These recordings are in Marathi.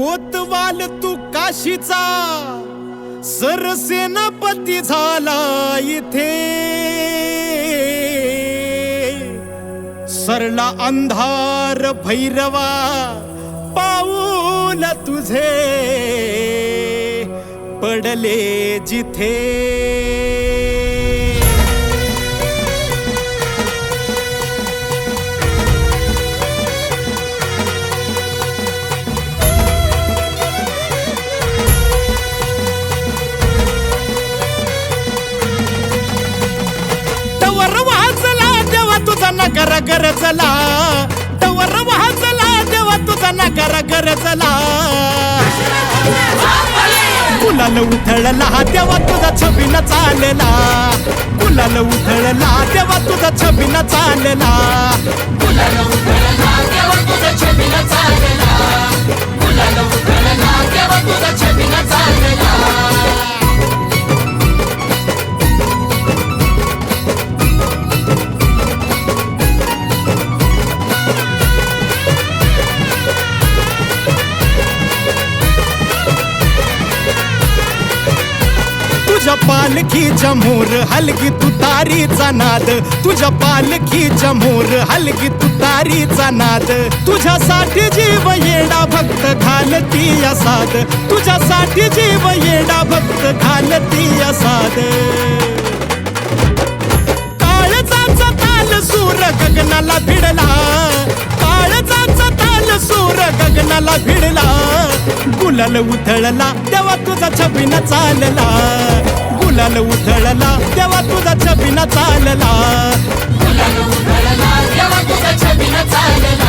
कोतवाल तू काशीचा. सरसेनापती झाला इथे. सरला अंधार भैरवा पाऊल तुझे पडले जिथे. तुझा नगर गरजला टवर वाजला देवा तुझा नगर चला कुलाल उथळला तेव्हा तुझा छबीन चालला. कुलाल उथळला तेव्हा तुझा छबीन चालला. तुझ्या पालखीच्या मोर हलगी तुतारीचा नाद. तुझ्या पालखीच्या मोर हलगी तुतारीचा नाद. तुझ्यासाठी जीव येडा भक्त घालती असाद तुझ्यासाठी जीव येडा भक्त घालती असाद काळजाचा ताल सूर गगनाला भिडला. काळजाचा ताल सूर गगनाला भिडला. गुलाल उधळला तेव्हा तुझा छबिना चालला. गुलाल उधळला तेव्हा तुझा छबिना चालला.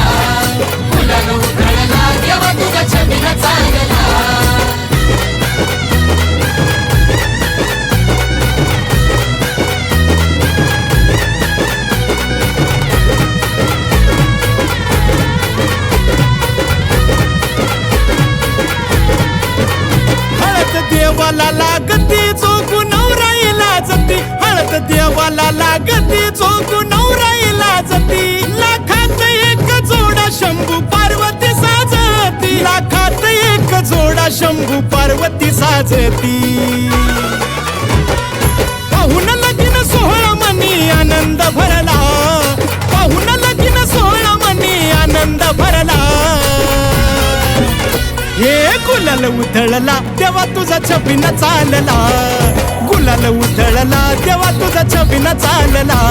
शंभू पार्वती साजती. पाहुन लगीन सोहळा मनी आनंद भरला. पाहुन लगीन सोहळा मनी आनंद भरला. हे गुलाल उधळला तेव्हा तुझा छबिन चालला. गुलाल उधळला तेव्हा तुझा छबिन चालला.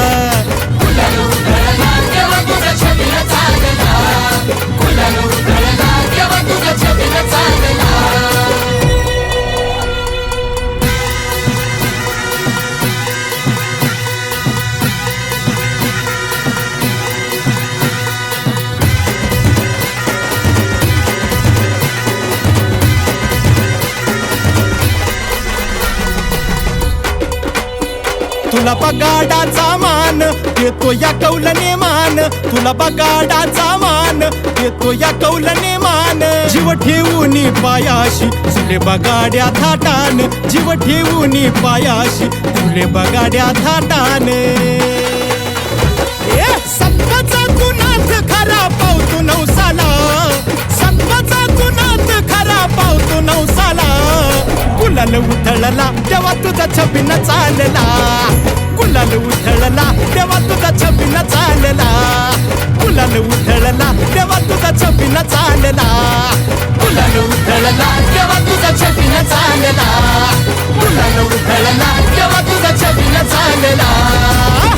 तुला बगाडाचा मान देतो या कौलने मान. तुला बगाडाचा मान देतो या कौलने मान. जीव ठेवून पायाशी तुले बगाड्या थाटान. जीव ठेवून पायाशी तुले बगाड्या थाटान. ए सत्ताचा तू नाथ खरा पावतो नवसाला? सत्ताचा तू नाथ खरा पावतो नवसाला? गुलाल देवा तुझा छबिन चालला. गुलाल उधळला देवा तुझा छबिन चालला. गुलाल उधळला देवा तुझा छबिन चालला. गुलाल उधळला देवा तुझा छबिन चालला. गुलाल उधळला देवा तुझा छबिन चालला.